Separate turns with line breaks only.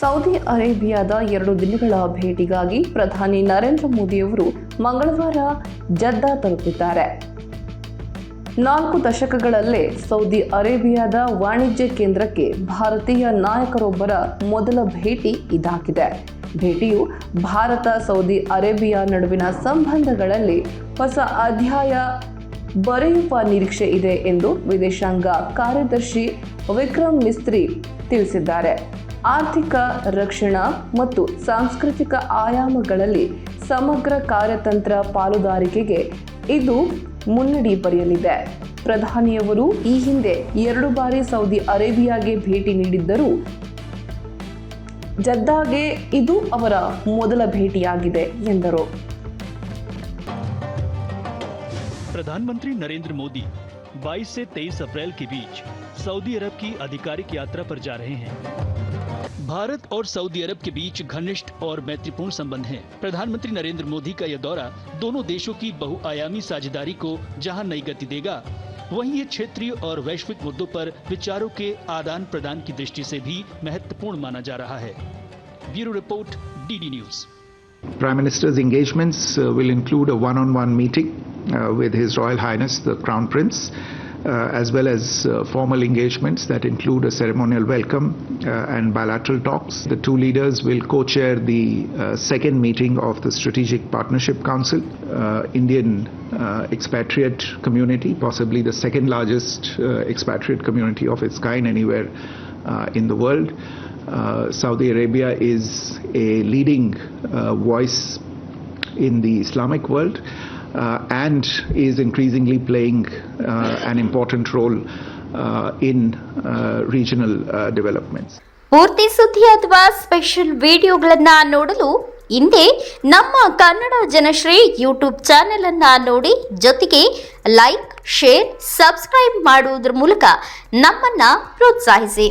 Saudi ಅರೇಬಿಯಾದ ಎರಡು ದಿನಗಳ ಭೇಟಿಗಾಗಿ ಪ್ರಧಾನಿ ನರೇಂದ್ರ ಮೋದಿಯವರು ಮಂಗಳವಾರ ಜದ್ದಾ ತಲುಪಿದ್ದಾರೆ. ನಾಲ್ಕು ದಶಕಗಳಲ್ಲೇ ಸೌದಿ ಅರೇಬಿಯಾದ ವಾಣಿಜ್ಯ ಕೇಂದ್ರಕ್ಕೆ ಭಾರತೀಯ ನಾಯಕರೊಬ್ಬರ ಮೊದಲ ಭೇಟಿ ಇದಾಗಿದೆ. ಭೇಟಿಯು ಭಾರತ ಸೌದಿ ಅರೇಬಿಯಾ ನಡುವಿನ ಸಂಬಂಧಗಳಲ್ಲಿ ಹೊಸ ಅಧ್ಯಾಯ ಬರೆಯುವ ನಿರೀಕ್ಷೆ ಇದೆ ಎಂದು ವಿದೇಶಾಂಗ ಕಾರ್ಯದರ್ಶಿ ವಿಕ್ರಮ್ ಮಿಸ್ತ್ರಿ ತಿಳಿಸಿದ್ದಾರೆ. ಆರ್ಥಿಕ ರಕ್ಷಣಾ ಮತ್ತು ಸಾಂಸ್ಕೃತಿಕ ಆಯಾಮಗಳಲ್ಲಿ ಸಮಗ್ರ ಕಾರ್ಯತಂತ್ರ ಪಾಲುದಾರಿಕೆಗೆ ಇದು ಮುನ್ನಡಿ ಬರೆಯಲಿದೆ. ಪ್ರಧಾನಿಯವರು ಈ ಹಿಂದೆ ಎರಡು ಬಾರಿ ಸೌದಿ ಅರೇಬಿಯಾಗೆ ಭೇಟಿ ನೀಡಿದ್ದರು ಜದ್ದಾಗೆ ಇದು ಅವರ ಮೊದಲ ಭೇಟಿಯಾಗಿದೆ ಎಂದರು.
ಪ್ರಧಾನಮಂತ್ರಿ ನರೇಂದ್ರ ಮೋದಿ 22 से 23 अप्रैल के बीच सऊदी अरब की आधिकारिक यात्रा पर जा रहे हैं। भारत और सऊदी अरब के बीच घनिष्ठ और मैत्रीपूर्ण संबंध हैं। प्रधानमंत्री नरेंद्र मोदी का यह दौरा दोनों देशों की बहुआयामी साझेदारी को जहाँ नई गति देगा वहीं ये क्षेत्रीय और वैश्विक मुद्दों पर विचारों के आदान प्रदान की दृष्टि से भी महत्वपूर्ण माना जा रहा है। Bureau report DD news.
Prime Minister's engagements uh, will include a one-on-one meeting uh, with His Royal Highness the Crown Prince, uh, as well as uh, formal engagements that include a ceremonial welcome uh, and bilateral talks. The two leaders will co-chair the uh, second meeting of the Strategic Partnership Council. Uh, Indian uh, expatriate community, possibly the second largest uh, expatriate community of its kind anywhere uh, in the world. Uh, Saudi Arabia is a leading uh, voice in the Islamic world uh, and is increasingly playing uh, an important role uh, in uh, regional uh, developments.
ಪೂರ್ತಿ ಸುದ್ದಿ ಅಥವಾ special ವಿಡಿಯೋಗಳನ್ನ ನೋಡಲು ಹಿಂದೆ ನಮ್ಮ Kannada Janashree YouTube channel ಅನ್ನ ನೋಡಿ ಜೊತೆಗೆ ಲೈಕ್ ಶೇರ್ ಸಬ್ಸ್ಕ್ರೈಬ್ ಮಾಡುವುದರ ಮೂಲಕ ನಮ್ಮನ್ನ ಪ್ರೋತ್ಸಾಹಿಸಿ